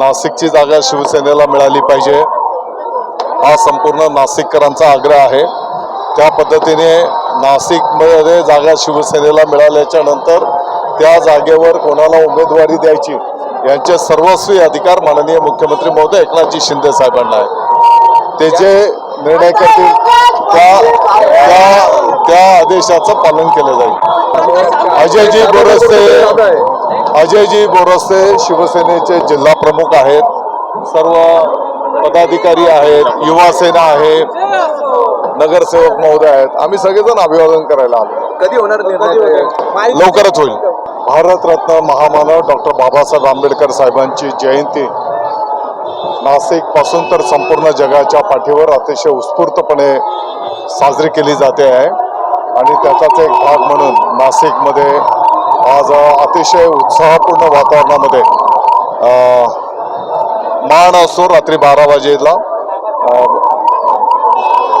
नाशिकची जागा शिवसेनेला मिळाली पाहिजे. हा संपूर्ण नाशिककरांचा आग्रह आहे. त्या पद्धतीने नाशिकमध्ये जागा शिवसेनेला मिळाल्याच्या नंतर त्या जागेवर कोणाला उमेदवारी द्यायची यांचे सर्वस्वी अधिकार माननीय मुख्यमंत्री महोदय एकनाथजी शिंदे साहेबांना आहे. ते जे निर्णय करतील त्या त्या आदेशाचं पालन केलं जाईल. अजयजी बोरस्ते अजयजी बोरस्ते शिवसेनेचे जिल्हा प्रमुख आहेत. सर्व पदाधिकारी आहेत युवा सेना आहे नगरसेवक महोदय आहेत. आम्ही सगळेजण अभिवादन करायला आलो. कधी होणार निर्णय? लवकरच होईल. भारतरत्न महामानव डॉक्टर बाबासाहेब आंबेडकर साहेबांची जयंती नाशिकपासून तर संपूर्ण जगाच्या पाठीवर अतिशय उत्स्फूर्तपणे साजरी केली जाते आहे. आणि त्याचाच एक भाग म्हणून नाशिकमध्ये आज अतिशय उत्साहपूर्ण वातावरणामध्ये अ, मान असतो रात्री बारा वाजेला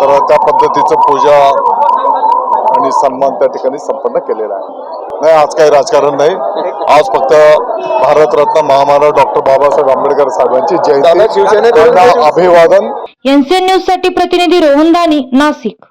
तर त्या पद्धतीचं पूजा आणि सन्मान त्या ठिकाणी संपन्न केलेला आहे. नाही आज काही राजकारण नाही. आज फक्त भारतरत्न महामानव डॉक्टर बाबासाहेब आंबेडकर साहेबांची जयंती. अभिवादन. एनसीएन न्यूजसाठी प्रतिनिधी रोहन दानी नाशिक.